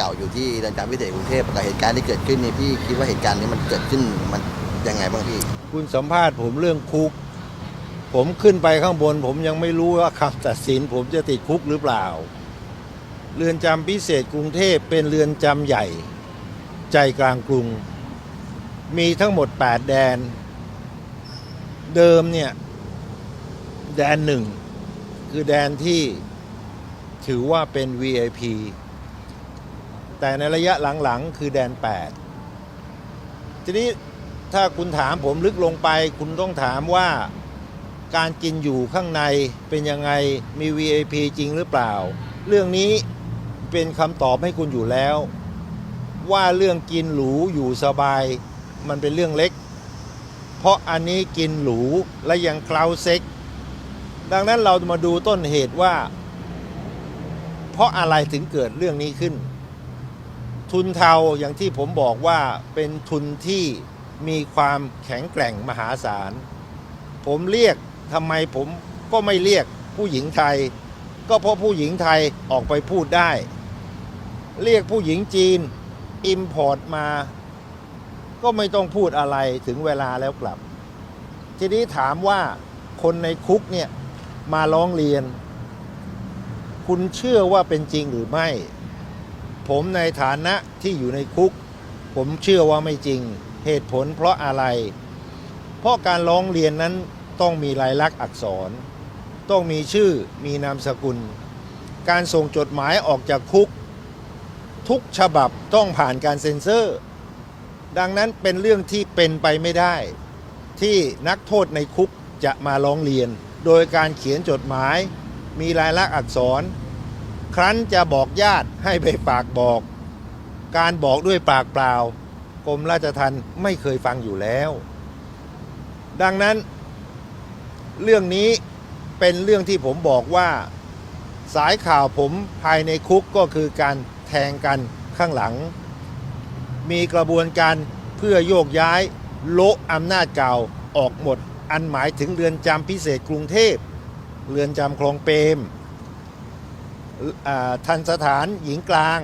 เก่าอยู่ที่เรือนจำพิเศษกรุงเทพกับเหตุการณ์ที่เกิดขึ้นนี่พี่คิดว่าเหตุการณ์นี้มันเกิดขึ้นมันยังไงบ้างพี่ คุณสัมภาษณ์ผมเรื่องคุก ผมขึ้นไปข้างบน ผมยังไม่รู้ว่าคำตัดสิน ผมจะติดคุกหรือเปล่า เรือนจำพิเศษกรุงเทพเป็นเรือนจำใหญ่ ใจกลางกรุง มีทั้งหมด 8 แดน เดิมเนี่ย แดนหนึ่ง คือแดนที่ถือว่าเป็น VIP แต่ในระยะหลังๆ คือแดน 8 ทีนี้ถ้าคุณถามผมลึกลงไป คุณต้องถามว่าการกินอยู่ข้างในเป็นยังไงมี VIP จริงหรือเปล่า เรื่องนี้เป็นคำตอบให้คุณอยู่แล้ว ว่าเรื่องกินหรูอยู่สบาย มันเป็นเรื่องเล็ก เพราะอันนี้กินหรูและยังคล้าเซ็ก ดังนั้นเรามาดูต้นเหตุว่า เพราะอะไรถึงเกิดเรื่องนี้ขึ้น ทุนเทาอย่างที่ผมบอกว่าเป็นทุนที่มีความแข็งแกร่งมหาศาล ผมเรียกทำไมผมก็ไม่เรียกผู้หญิงไทย ก็เพราะผู้หญิงไทยออกไปพูดได้ เรียกผู้หญิงจีนอิมพอร์ตมา ก็ไม่ต้องพูดอะไรถึงเวลาแล้วกลับ ทีนี้ถามว่าคนในคุกเนี่ยมาร้องเรียน คุณเชื่อว่าเป็นจริงหรือไม่ ผมในฐานะที่อยู่ในคุก ผมเชื่อว่าไม่จริง เหตุผลเพราะอะไร เพราะการร้องเรียนนั้นต้องมีลายลักษณ์อักษร ต้องมีชื่อมีนามสกุล การส่งจดหมายออกจากคุก ทุกฉบับต้องผ่านการเซ็นเซอร์ ดังนั้นเป็นเรื่องที่เป็นไปไม่ได้ ที่นักโทษในคุกจะมาร้องเรียน โดยการเขียนจดหมาย มีลายลักษณ์อักษร ครั้นจะบอกญาติให้ไปปากบอก การบอกด้วยปากเปล่ากรมราชทัณฑ์ไม่เคยฟังอยู่แล้ว ดังนั้น เรื่องนี้เป็นเรื่องที่ผมบอกว่าสายข่าวผมภายในคุกก็คือการแทงกันข้างหลัง มีกระบวนการเพื่อโยกย้ายโละอำนาจเก่าออกหมด อันหมายถึงเรือนจำพิเศษกรุงเทพ เรือนจำคลองเปรม ทันสถานหญิงกลาง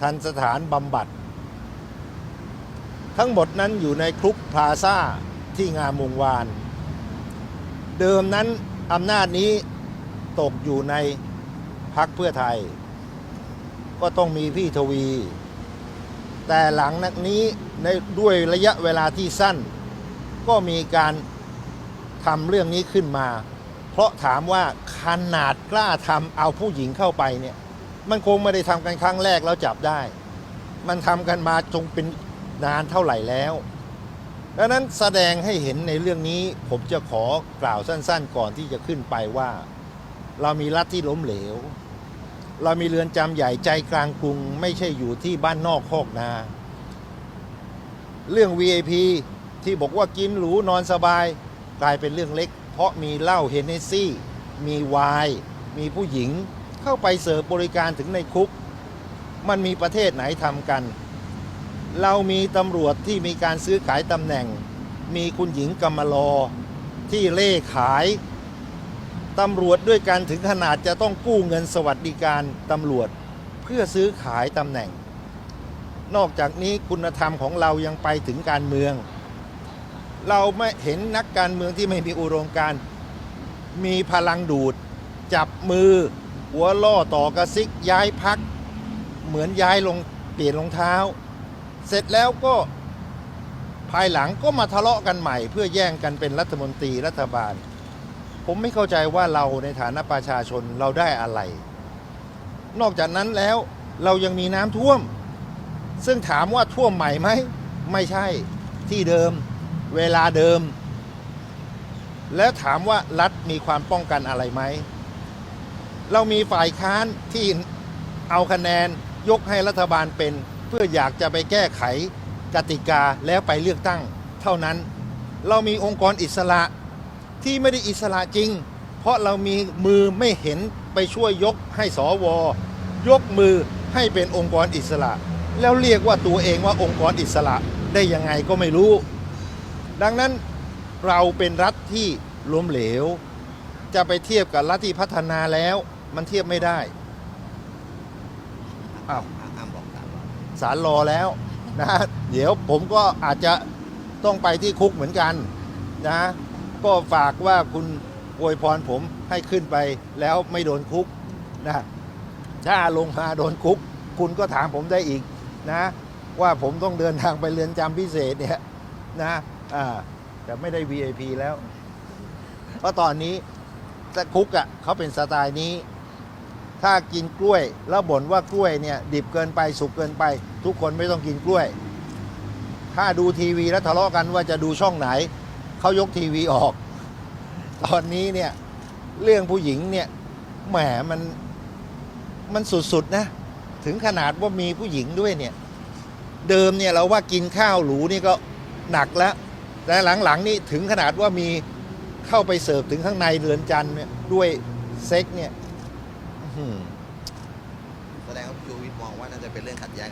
ทันสถานบำบัด ทั้งหมดนั้นอยู่ในคลุกพลาซ่าที่งามวงวาน เดิมนั้นอำนาจนี้ตกอยู่ในพักเพื่อไทย ก็ต้องมีพี่ทวี แต่หลังนักนี้ในด้วยระยะเวลาที่สั้น ก็มีการทำเรื่องนี้ขึ้นมา เพราะถามว่าขนาดกล้าทำเอาผู้หญิงเข้าไปเนี่ย มันคงไม่ได้ทำกันครั้งแรกแล้วจับได้ มันทำกันมาจงเป็นนานเท่าไหร่แล้วดังนั้นแสดงให้เห็นในเรื่องนี้ผมจะขอกล่าวสั้นๆ ก่อนที่จะขึ้นไปว่า เรามีรัฐที่ล้มเหลว เรามีเรือนจำใหญ่ใจกลางกรุง ไม่ใช่อยู่ที่บ้านนอกคอกนา เรื่อง VIP ที่บอกว่ากินหรูนอนสบายกลายเป็นเรื่องเล็ก เพราะมีเหล้าเฮนเนสซี่ มีไวน์มีผู้หญิง เข้าไปเสิร์ฟบริการถึงในคุก มันมีประเทศไหนทำกัน เรามีตำรวจที่มีการซื้อขายตำแหน่ง มีคุณหญิงกำมลอที่เล่ขายตำรวจด้วยกันถึงขนาดจะต้องกู้เงินสวัสดิการตำรวจ เพื่อซื้อขายตำแหน่ง นอกจากนี้คุณธรรมของเรายังไปถึงการเมือง เราไม่เห็นนักการเมืองที่ไม่มีอุดมการณ์มีพลังดูด จับมือ หัวล่อต่อกระซิกย้ายพัก เหมือนย้ายลงเปลี่ยนรองเท้า เสร็จแล้วก็ภายหลังก็มาทะเลาะกันใหม่ เพื่อแย่งกันเป็นรัฐมนตรีรัฐบาล ผมไม่เข้าใจว่าเราในฐานะประชาชนเราได้อะไร นอกจากนั้นแล้วเรายังมีน้ำท่วม ซึ่งถามว่าท่วมใหม่ไหมไม่ใช่ที่เดิม เวลาเดิม แล้วถามว่ารัฐมีความป้องกันอะไรไหม เรามีฝ่ายค้านที่เอาคะแนนยกให้รัฐบาลเป็น เพื่ออยากจะไปแก้ไขกติกาแล้วไปเลือกตั้ง เท่านั้น เรามีองค์กรอิสระที่ไม่ได้อิสระจริง เพราะเรามีมือไม่เห็นไปช่วยยกให้สว ยกมือให้เป็นองค์กรอิสระ แล้วเรียกว่าตัวเองว่าองค์กรอิสระได้ยังไงก็ไม่รู้ ดังนั้นเราเป็นรัฐที่ล้มเหลว จะไปเทียบกับรัฐที่พัฒนาแล้วมันเทียบไม่ได้อ้าวอ้ามบอกสามรอบศาลรอแล้วนะเดี๋ยวผมก็อาจจะต้องไปที่คุกเหมือนกันนะก็ฝากว่าคุณอวยพรผมให้ขึ้นไปแล้วไม่โดนคุกนะถ้าลงมาโดนคุก คุณก็ถามผมได้อีกนะ ว่าผมต้องเดินทางไปเรือนจำพิเศษเนี่ยนะ อ่าแต่ไม่ได้ VIP แล้ว เพราะตอนนี้แต่คุกอะ่ะเขาเป็นสไตล์นี้ ถ้ากินกล้วย แล้วบ่นว่ากล้วยเนี่ย ดิบเกินไปสุกเกินไป ทุกคนไม่ต้องกินกล้วย ถ้าดูทีวีแล้วทะเลาะกันว่าจะดูช่องไหน เขายกทีวีออก ตอนนี้เนี่ย เรื่องผู้หญิงเนี่ยแหมมันมันสุดๆนะ ถึงขนาดว่ามีผู้หญิงด้วยเนี่ย เดิมเนี่ยเราว่ากินข้าวหรูนี่ก็หนักแล้ว แต่หลังๆนี่ถึงขนาดว่ามีเข้าไปเสิร์ฟถึงข้างในเรือนจันเนี่ยด้วยเซ็กเนี่ย อื้อหือ แสดงว่าพี่ชูวิทย์มองว่าน่าจะเป็นเรื่องขัดแย้ง